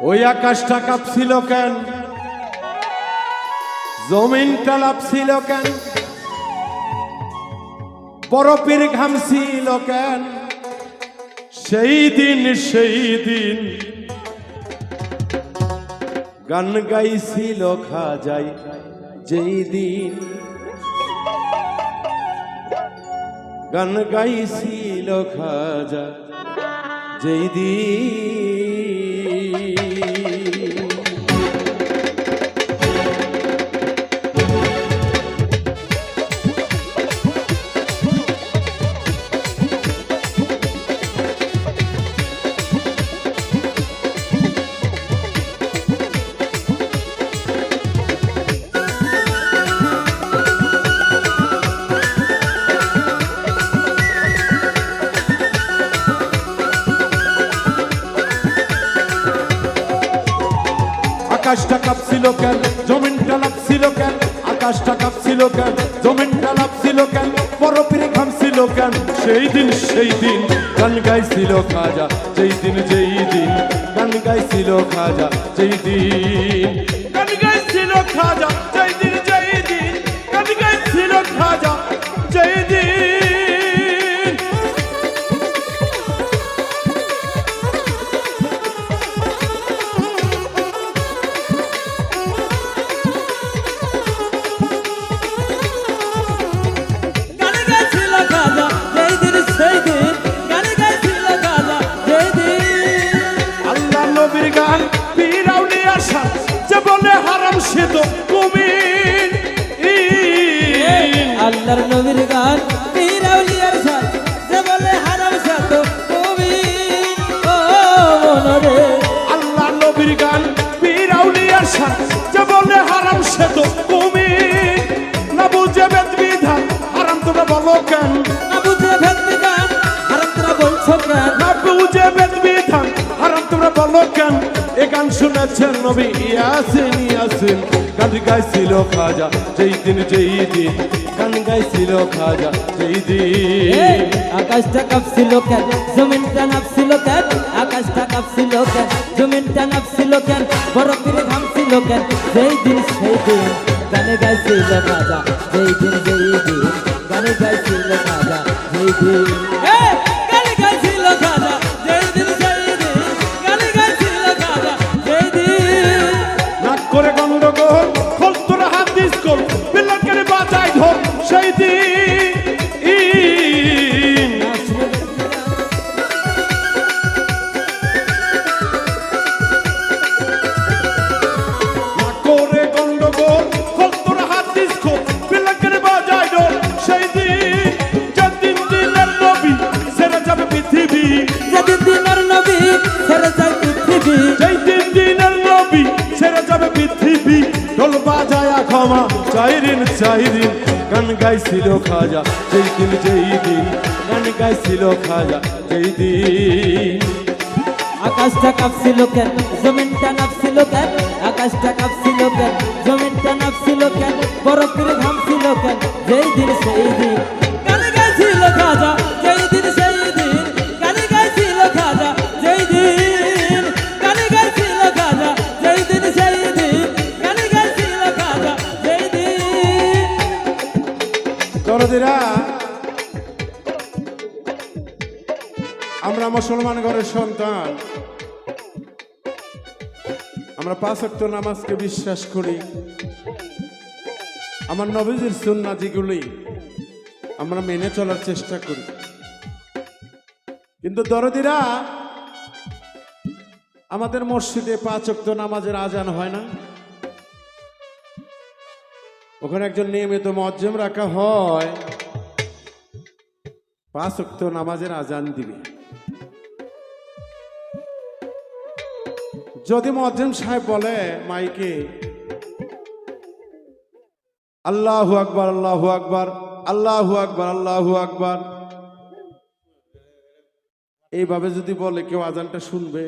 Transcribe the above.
ওই আকাশটা কাঁপছিল কেন? জমিনটা লাপছিল কেন? বরফের ঘামছিল কেন? সেই দিন সেই দিন গান গাইছিল খাজাই, যেই দিন গান গাইছিল খাজা যেই দিন আকাশটা কাঁপছিল কেন? জমিনটা লাপছিল কেন? আকাশটা কাঁপছিল কেন? জমিনটা লাপছিল কেন? বরফের ঘামছিল কেন? সেই দিন সেই দিন গান গাইছিল খাজা। সেই দিন, যেই দিন গান গাইছিল খাজা। যেই দিন গান গাইছিল খাজা। যেই বলো কেন না বুঝে ভেদ গান হারাম তোরা বলছো কেন? না বুঝে বেদ বিধান হারাম তোমরা বলো কেন? এ গান শুনেছেন নবী ইয়াসিন ইয়াসিন। গান গাইছিল খাজা যেই দিন যেই দিন গান গাইছিল খাজা যেই দিন আকাশটা কাঁপছিল কেন? জমিনটা নাপছিল কেন? আকাশটা কাঁপছিল কেন? জমিনটা নাপছিল কেন? বরফের ঘামছিল কেন? যেই দিন সেই দিন গানে গাইছিল রাজা যেই দিন যেই দিন গানে গাইছিল রাজা যেই ক্ষমা চাইরিন চাইরিন, গান গাইছিল খাজা, যেই দিন যেই দিন, গান গাইছিল খাজা, যেই দিন। আকাশটা কাঁপছিল কেন, জমিনটা নাপছিল কেন? আকাশটা কাঁপছিল কেন, জমিনটা নাপছিল কেন? বরফের ঘামছিল কেন? যেই দিন, সেই দিন। দরদিরা, আমরা মুসলমান ঘরের সন্তান। আমরা পাঁচ ওয়াক্ত নামাজকে বিশ্বাস করি। আমার নবীজির সুন্না যেগুলি আমরা মেনে চলার চেষ্টা করি। কিন্তু দরদিরা, আমাদের মসজিদে পাঁচ ওয়াক্ত নামাজের আজান হয় না। ওখানে একজন নিয়মিত মজ্জম রাখা হয়। পাঁচ ওয়াক্ত নামাজের আজান দিবে। যদি মজ্জম সাহেব বলে, মাইকে, আল্লাহু আকবার আল্লাহু আকবার আল্লাহু আকবার আল্লাহু আকবার। এইভাবে যদি বলে, কেউ আজানটা শুনবে?